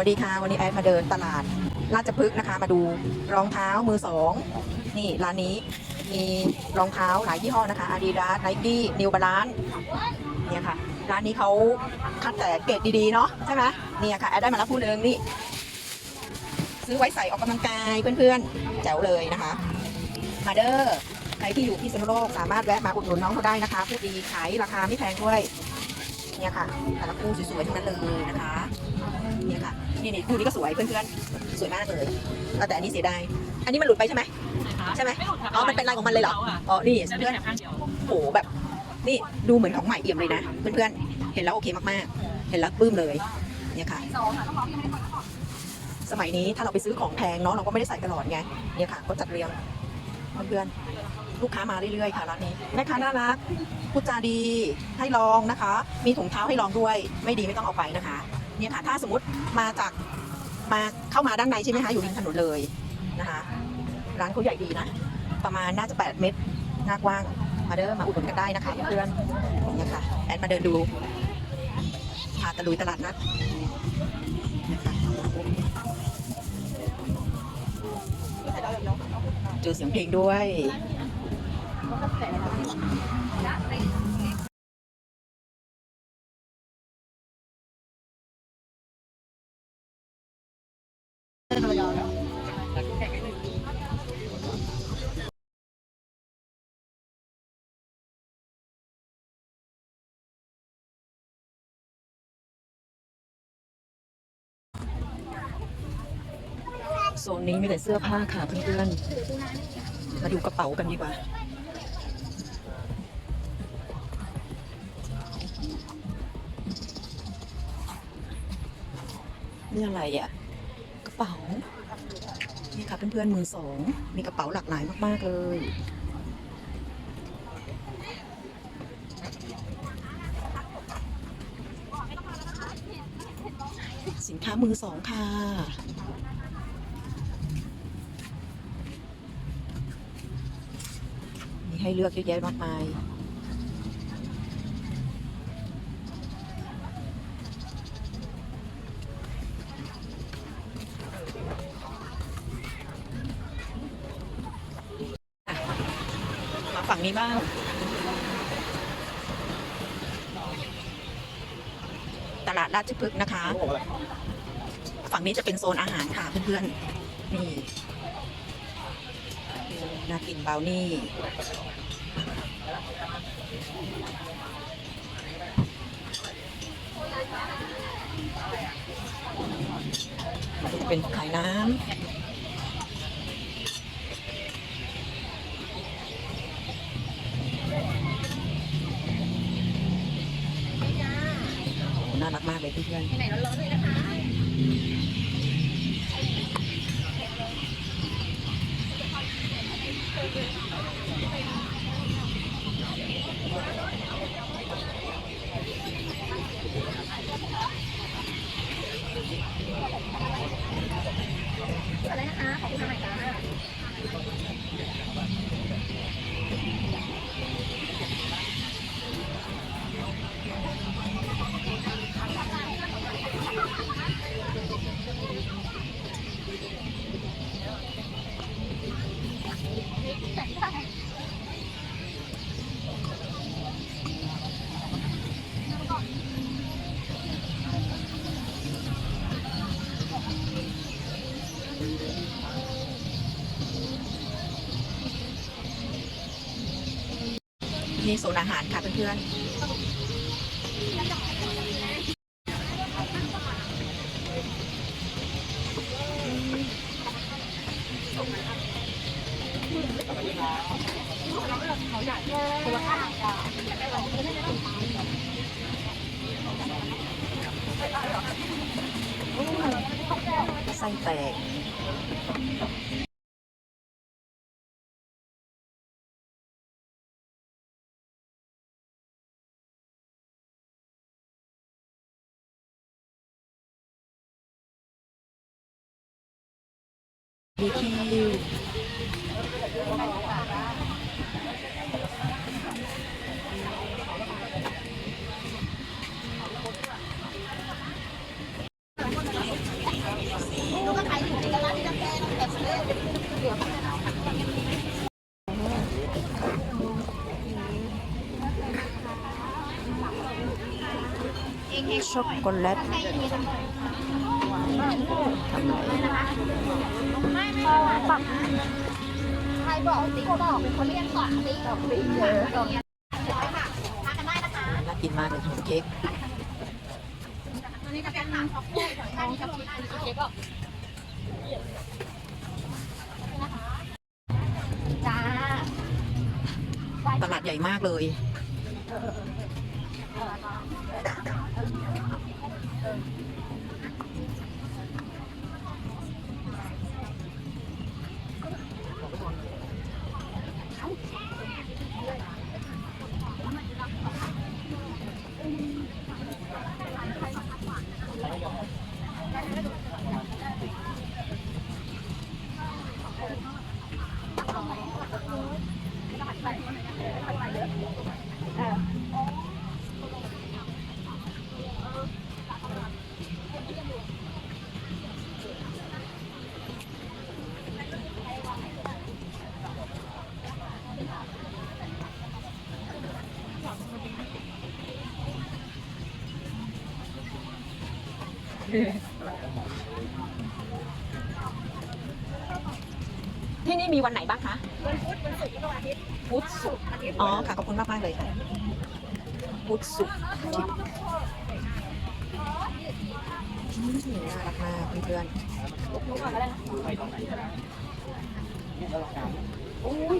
สวัสดีค่ะ วันนี้แอดมาเดินตลาดราชพฤกษ์นะคะ มาดูรองเท้ามือสองนี่ร้านนี้มีรองเท้าหลายยี่ห้อนะคะ Adidas Nike New Balance เนี่ยค่ะ ร้านนี้เขาคัดแต่เกรดดีๆเนาะใช่ไหมเนี่ยค่ะแอดได้มาแล้วคู่หนึงนี่ ซื้อไว้ใส่ออกกำลังกายเพื่อนๆ แจ๋วเลยนะคะ มาเดอร์ใครที่อยู่ที่สนุโลกสามารถแวะมาอุดหนุนน้องเขาได้นะคะพูดดีขายราคาไม่แพงด้วย เนี่ยค่ะแต่ละคู่สวยๆทั้งนั้นเลยนะคะเนี่ยค่ะนี่นี่คู่นี้ก็สวยเพื่อนๆสวยมากเลยเออแต่อันนี้เสียดายอันนี้มันหลุดไปใช่ไหมใช่ไหมไม่หลุดค่ะอ๋อมันเป็นลายของมันเลยเหรออ๋อนี่ใช้เป็เพื่อนนแถบข้างเดียวโอ้โหแบบนี่ดูเหมือนของใหม่เอี่ยมเลยนะเพื่อนๆเห็นแล้วโอเคมากๆ เห็นแล้วปลื้มเลยเนี่ยค่ะสมัยนี้ถ้าเราไปซื้อของแพงเนาะเราก็ไม่ได้ใส่ตลอดไงเนี่ยค่ะก็จัดเรียงเพื่อนๆ ลูกค้ามาเรื่อยๆค่ะร้านนี้แม่ค้าน่ารักพูดจาดีให้ลองนะคะ มีถุงเท้าให้ลองด้วย ไม่ดีไม่ต้องเอาไปนะคะเนี่ยค่ะถ้าสมมติมาจากมาเข้ามาด้านในใช่ไหมคะอยู่ริมถนนเลยนะคะร้านเขาใหญ่ดีนะ ประมาณน่าจะ 8 เมตรหน้ากว้างมาเดินมาอุดหนุนกันได้นะคะเพื่อนๆเนี่ยค่ะแอดมาเดินดูพาตะลุยตลาดนัดนะคะเจอเสียงเพลงด้วย โซนนี้มีแต่เสื้อผ้าค่ะเพื่อนๆ มาดูกระเป๋ากันดีกว่า นี่อะไรอะกระเป๋า นี่ค่ะเพื่อนๆมือสอง มีกระเป๋าหลากหลายมากๆเลยสินค้ามือสองค่ะ มีให้เลือกเยอะแยะมากมาย งนี้บ้าง ตลาดราชพฤกษ์นะคะ ฝั่งนี้จะเป็นโซนอาหารค่ะเพื่อนๆ นี่น่ากินเบลนี่ เป็นขายน้ำน่ารักมากเลย นี่โซนอาหารค่ะเพื่อนๆ ไส้แตกดีคิ ช็อกโกแลตทำอะไรปรับใครบอกติ๊กบอกเป็นคนเรียกสอนติ๊กบอกติ๊กเยอะร้อยค่ะทานกันได้นะคะน่ากินมากเลยขนมเค้กตัวนี้จะเป็นน้ำช็อกโกแลตน้ำช็อกโกแลตเค้กก็จ้าตลาดใหญ่มากเลย ที่นี่มีวันไหนบ้างคะ วันพุธวันศุกร์วันอาทิตย์พุธศุกร์อ๋อค่ะขอบคุณมากมากๆเลยค่ะพุธศุกร์อาทิตย์อืมน่ารักมากเพื่อนรู้ก่อนก็ได้นะๆโอ้ย